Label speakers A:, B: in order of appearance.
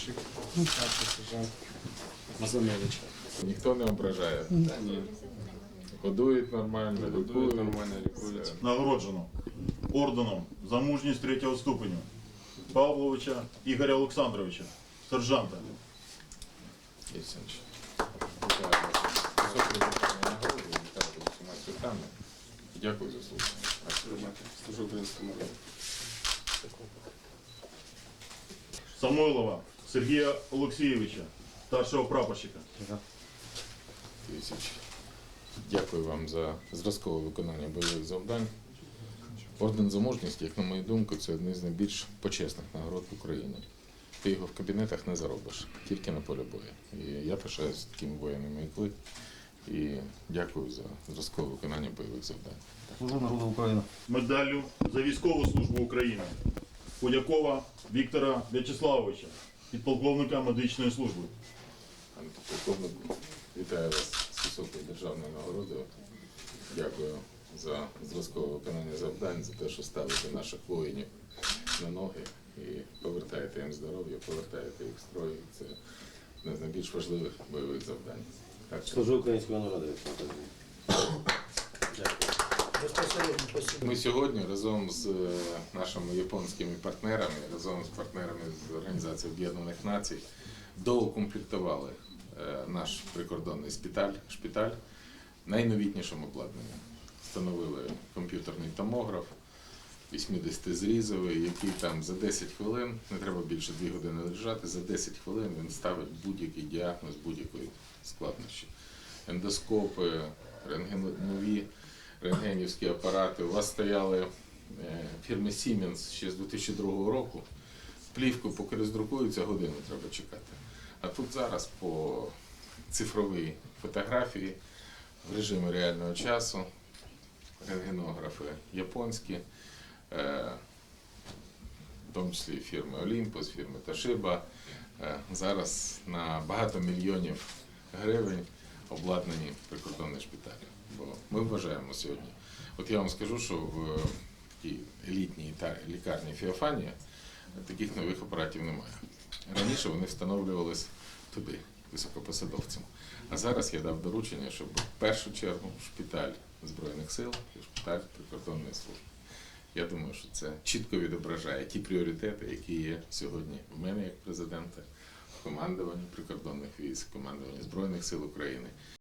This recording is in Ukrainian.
A: старший сержант Мазанович.
B: Ніхто не ображає. Годують нормально,
A: Годують
B: лікують.
A: нормально, лікують.
C: Нагороджено орденом за мужність третього ступеню Павловича Ігоря Олександровича, сержанта.
B: Дякую за службу.
A: Служу українському народу.
C: Самойлова Сергія Олексійовича, старшого прапорщика.
B: Тисяч. Дякую вам за зразкове виконання бойових завдань. Орден за мужність, як на мою думку, це одне з найбільш почесних нагород в Україні. Ти його в кабінетах не заробиш, тільки на полі бою. І я пишаюся такими воїнами, як ви. І дякую за зразкове виконання бойових завдань.
D: Служу народу України.
C: Медаллю за військову службу України Худякова Віктора В'ячеславовича, підполковника медичної служби.
B: Пане полковнику, вітаю вас з високою державною нагородою. Дякую за зразкове виконання завдань, за те, що ставите наших воїнів на ноги і повертаєте їм здоров'я, повертаєте їх в строй. Це одне з найбільш важливих бойових завдань. Так
D: Служу українському народу.
B: Ми сьогодні разом з е, нашими японськими партнерами, разом з партнерами з Організації Об'єднаних Націй доукомплектували е, наш прикордонний шпиталь, шпиталь найновітнішим обладнанням. Встановили комп'ютерний томограф 80-зрізовий, який там за 10 хвилин, не треба більше 2 години лежати, за 10 хвилин він ставить будь-який діагноз будь-якої складнощі. Ендоскопи, рентгенові рентгенівські апарати. У вас стояли е, фірми Siemens ще з 2002 року. Плівку, поки роздрукується, годину треба чекати. А тут зараз по цифровій фотографії в режимі реального часу рентгенографи японські, е, в тому числі фірми Olympus, фірми Toshiba, е, зараз на багато мільйонів гривень обладнані прикордонні шпиталі. Бо ми вважаємо сьогодні. От я вам скажу, що в такій елітній лікарні Феофанія таких нових апаратів немає. Раніше вони встановлювалися туди, високопосадовцям. А зараз я дав доручення, щоб в першу чергу шпиталь Збройних сил і шпиталь прикордонної служби. Я думаю, що це чітко відображає ті пріоритети, які є сьогодні в мене як президента, в командуванні прикордонних військ, командуванні Збройних сил України.